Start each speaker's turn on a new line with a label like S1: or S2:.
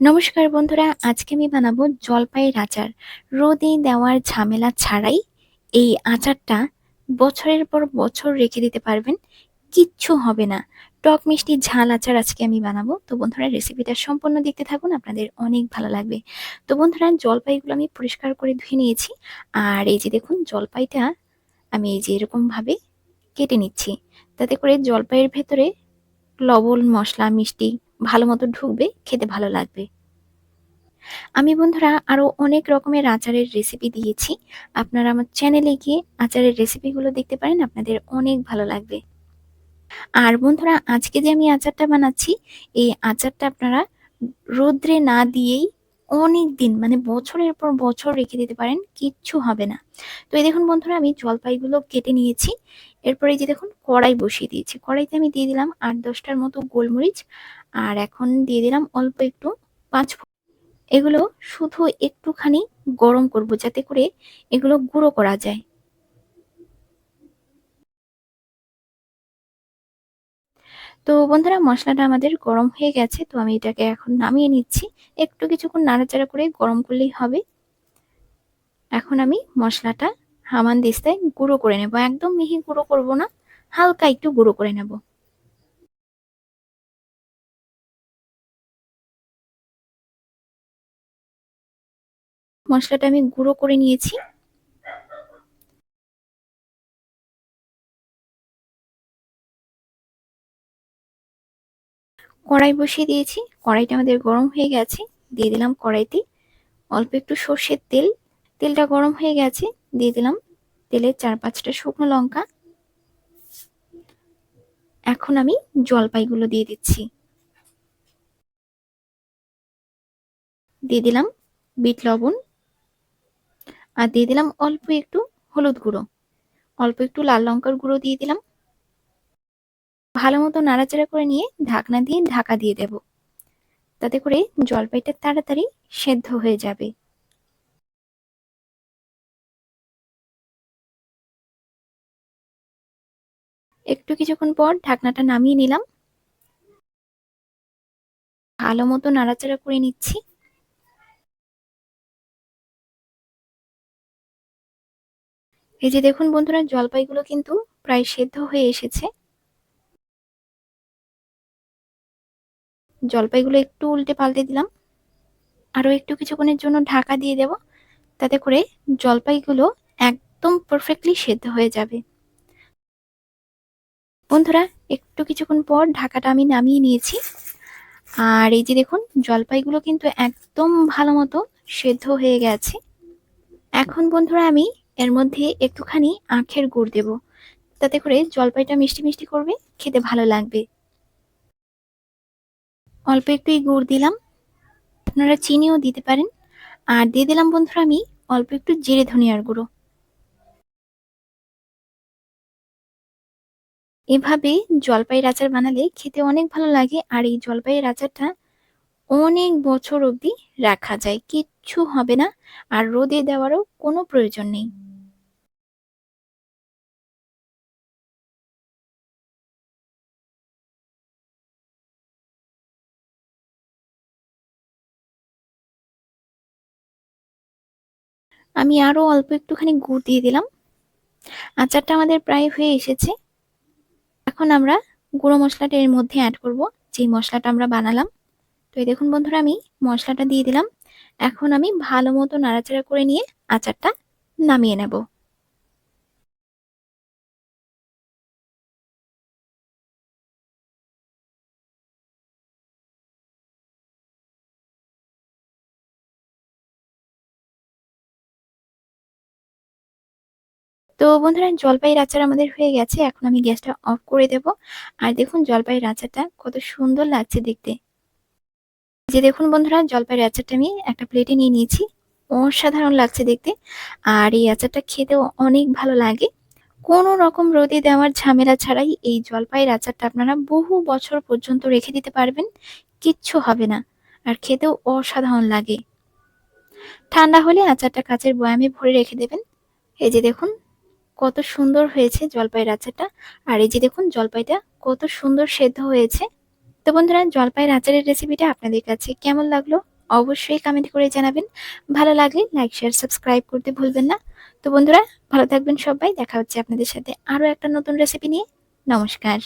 S1: নমস্কার বন্ধুরা, আজকে আমি বানাবো জলপাইয়ের আচার। রোদে দেওয়ার ঝামেলা ছাড়াই এই আচারটা বছরের পর বছর রেখে দিতে পারবেন, কিচ্ছু হবে না। টক মিষ্টি ঝাল আচার আজকে আমি বানাবো। তো বন্ধুরা রেসিপিটা সম্পূর্ণ দেখতে থাকুন, আপনাদের অনেক ভালো লাগবে। তো বন্ধুরা, জলপাইগুলো আমি পরিষ্কার করে ধুয়ে নিয়েছি। আর এই যে দেখুন, জলপাইটা আমি এই যে এরকমভাবে কেটে নিচ্ছি। তাতে করে জলপাইয়ের ভেতরে লবণ, মশলা, মিষ্টি ভালো মতো ঢুকবে, খেতে ভালো লাগবে। আমি বন্ধুরা আরও অনেক রকমের আচারের রেসিপি দিয়েছি। আপনারা আমার চ্যানেলে গিয়ে আচারের রেসিপিগুলো দেখতে পারেন, আপনাদের অনেক ভালো লাগবে। আর বন্ধুরা, আজকে যে আমি আচারটা বানাচ্ছি, এই আচারটা আপনারা রোদ্রে না দিয়েই অনেক দিন মানে বছরের পর বছর রেখে দিতে পারেন, কিচ্ছু হবে না। তো এই দেখুন বন্ধুরা, আমি জলপাইগুলো কেটে নিয়েছি। এরপরে যে দেখুন, কড়াই বসিয়ে দিয়েছি। কড়াইতে আমি দিয়ে দিলাম আট দশটার মতো গোলমরিচ আর এখন দিয়ে দিলাম অল্প একটু পাঁচ এগুলো শুধু একটুখানি গরম করব যাতে করে এগুলো গুঁড়ো করা যায়। তো বন্ধুরা, মশলাটা আমাদের গরম হয়ে গেছে, তো আমি এটাকে এখন নামিয়ে নিচ্ছি। একটু কিছুক্ষণ নাড়াচাড়া করে গরম করলেই হবে। এখন আমি মশলাটা হামান দিস্তায় গুঁড়ো করে নেব। একদম মিহি গুঁড়ো করব না, হালকা একটু গুঁড়ো করে নেব। মশলাটা আমি গুঁড়ো করে নিয়েছি। কড়াই বসিয়ে দিয়েছি। কড়াইটা আমাদের গরম হয়ে গেছে, দিয়ে দিলাম কড়াইতে অল্প একটু সর্ষের তেল। তেলটা গরম হয়ে গেছে, দিয়ে দিলাম তেলের চার পাঁচটা শুকনো লঙ্কা। এখন আমি জলপাইগুলো দিয়ে দিচ্ছি। দিয়ে দিলাম বিট লবণ। আর দিয়ে দিলাম অল্প একটু হলুদ গুঁড়ো। অল্প একটু লাল লঙ্কার গুঁড়ো দিয়ে দিলাম। ভালো মতো নাড়াচাড়া করে নিয়ে ঢাকনা দিয়ে ঢাকা দিয়ে দেব। তাতে করে জলপাইটা তাড়াতাড়ি সেদ্ধ হয়ে যাবে। একটু কিছুক্ষণ পর ঢাকনাটা নামিয়ে নিলাম। ভালো মতো নাড়াচাড়া করে নিচ্ছি। এই যে দেখুন বন্ধুরা, জলপাইগুলো কিন্তু প্রায় সেদ্ধ হয়ে এসেছে। জলপাইগুলো একটু উল্টে পাল্টে দিলাম। আরও একটু কিছুক্ষণের জন্য ঢাকা দিয়ে দেব। তাতে করে জলপাইগুলো একদম পারফেক্টলি সেদ্ধ হয়ে যাবে। বন্ধুরা, একটু কিছুক্ষণ পর ঢাকাটা আমি নামিয়ে নিয়েছি। আর এই যে দেখুন, জলপাইগুলো কিন্তু একদম ভালো মতো সেদ্ধ হয়ে গেছে। এখন বন্ধুরা আমি এর মধ্যে একটুখানি আখের গুড় দেব। তাতে করে জলপাইটা মিষ্টি মিষ্টি করবে, খেতে ভালো লাগবে। অল্প একটু গুড় দিলাম। আপনারা চিনিও দিতে পারেন। আর দিয়ে দিলাম বন্ধুরা আমি অল্প একটু জিরে ধনিয়ার গুঁড়ো। এভাবে জলপাইয়ের আচার বানালে খেতে অনেক ভালো লাগে আর এই জলপাইয়ের আচারটা অনেক বছর অবধি রাখা যায়। কিচ্ছু হবে না। আর রোদে দেওয়ারও কোনো প্রয়োজন নেই। আমি আরও অল্প একটুখানি গুড় দিয়ে দিলাম। আচারটা আমাদের প্রায় হয়ে এসেছে। এখন আমরা গুঁড়ো মশলাটা এর মধ্যে অ্যাড করব। যে মশলাটা আমরা বানালাম। তো এই দেখুন বন্ধুরা, আমি মশলাটা দিয়ে দিলাম। এখন আমি ভালো মতো নাড়াচাড়া করে নিয়ে আচারটা নামিয়ে নেব। তো বন্ধুরা জলপাইয়ের আচার আমাদের হয়ে গেছে। এখন আমি গ্যাসটা অফ করে দেব। আর দেখুন জলপাইয়ের আচারটা কত সুন্দর লাগছে দেখতে। যে দেখুন বন্ধুরা জলপাইয়ের আচারটা আমি একটা প্লেটে নিয়ে নিয়েছি। অসাধারণ লাগছে দেখতে। আর এই আচারটা খেতেও অনেক ভালো লাগে। কোনো রকম রোদে দেওয়ার ঝামেলা ছাড়াই এই জলপাইয়ের আচারটা আপনারা বহু বছর পর্যন্ত রেখে দিতে পারবেন। কিচ্ছু হবে না। আর খেতেও অসাধারণ লাগে। ঠান্ডা হলে আচারটা কাচের বয়ামে ভরে রেখে দেবেন। এই যে দেখুন কত সুন্দর হয়েছে জলপাইয়ের আচারটা আর এই যে দেখুন, জলপাইটা কত সুন্দর সেদ্ধ হয়েছে। তো বন্ধুরা জলপাইয়ের আচারের রেসিপিটা আপনাদের কাছে কেমন লাগল অবশ্যই কমেন্ট করে জানাবেন। ভালো লাগলে লাইক শেয়ার সাবস্ক্রাইব করতে ভুলবেন না। তো বন্ধুরা, ভালো থাকবেন সবাই। দেখা হচ্ছে আপনাদের সাথে আরও একটা নতুন রেসিপি নিয়ে। নমস্কার।